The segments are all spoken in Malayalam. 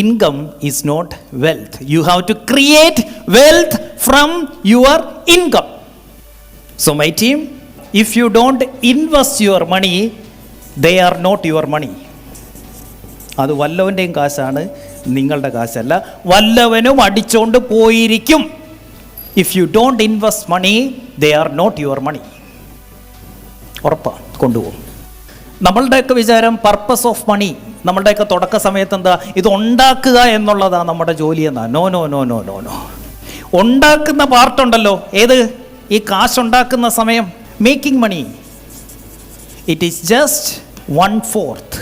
Income is not wealth you have to create wealth from your income so my team if you don't invest your money they are not your money അത് വല്ലവന്റെയും കാശാണ് നിങ്ങളുടെ കാശല്ല. വല്ലവനും അടിച്ചോണ്ട് പോയിരിക്കും. If you don't invest money they are not your money ഉറപ്പാണ് കൊണ്ടുപോകും. നമ്മളുടെയൊക്കെ വിചാരം പർപ്പസ് ഓഫ് മണി നമ്മളുടെയൊക്കെ തുടക്ക സമയത്ത് എന്താ? ഇത് ഉണ്ടാക്കുക എന്നുള്ളതാണ് നമ്മുടെ ജോലി എന്നാ. No no no no no no ഉണ്ടാക്കുന്ന പാർട്ടുണ്ടല്ലോ ഏത്? ഈ കാശുണ്ടാക്കുന്ന സമയം. Making money it is just one fourth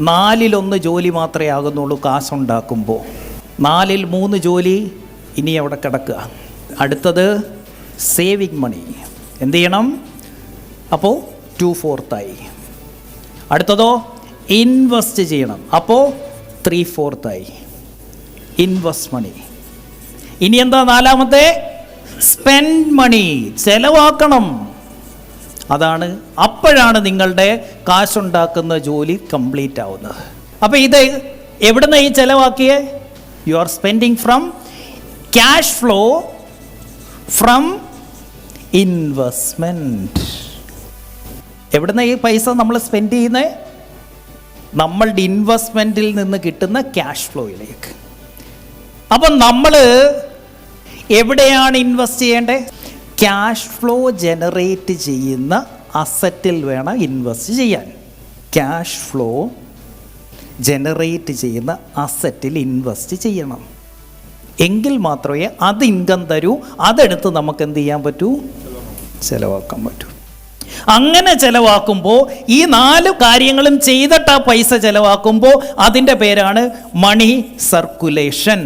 നാലിലൊന്ന് ജോലി മാത്രമേ ആകുന്നുള്ളൂ കാശുണ്ടാക്കുമ്പോൾ നാലിൽ മൂന്ന് ജോലി ഇനി അവിടെ കിടക്കുക. അടുത്തത് സേവിങ് മണി എന്ത് ചെയ്യണം? അപ്പോൾ ടു ഫോർത്തായി അടുത്തതോ? ഇൻവെസ്റ്റ് ചെയ്യണം. അപ്പോൾ ത്രീ ഫോർത്തായി ഇൻവെസ്റ്റ് മണി. ഇനി എന്താ നാലാമത്തെ? Spend money. ചെലവാക്കണം. അതാണ് അപ്പോഴാണ് നിങ്ങളുടെ കാശുണ്ടാക്കുന്ന ജോലി കംപ്ലീറ്റ് ആവുന്നത്. അപ്പോൾ ഇത് എവിടുന്ന ഈ ചെലവാക്കിയേ? You are spending from cash flow from investment എവിടുന്ന ഈ പൈസ നമ്മൾ സ്പെൻഡ് ചെയ്യുന്നത് നമ്മളുടെ ഇൻവെസ്റ്റ്മെന്റിൽ നിന്ന് കിട്ടുന്ന ക്യാഷ് ഫ്ലോയിലേക്ക് അപ്പം നമ്മൾ എവിടെയാണ് ഇൻവെസ്റ്റ് ചെയ്യേണ്ടത് ക്യാഷ് ഫ്ലോ ജനറേറ്റ് ചെയ്യുന്ന അസറ്റിൽ വേണം ഇൻവെസ്റ്റ് ചെയ്യാൻ. ക്യാഷ് ഫ്ലോ ജനറേറ്റ് ചെയ്യുന്ന അസറ്റിൽ ഇൻവെസ്റ്റ് ചെയ്യണം. എങ്കിൽ മാത്രമേ അത് ഇൻകം തരൂ. അതെടുത്ത് നമുക്ക് എന്ത് ചെയ്യാൻ പറ്റൂ? ചിലവാക്കാൻ പറ്റൂ. അങ്ങനെ ചെലവാക്കുമ്പോൾ ഈ നാല് കാര്യങ്ങളും ചെയ്തിട്ട് ആ പൈസ ചെലവാക്കുമ്പോൾ അതിന്റെ പേരാണ് മണി സർക്കുലേഷൻ.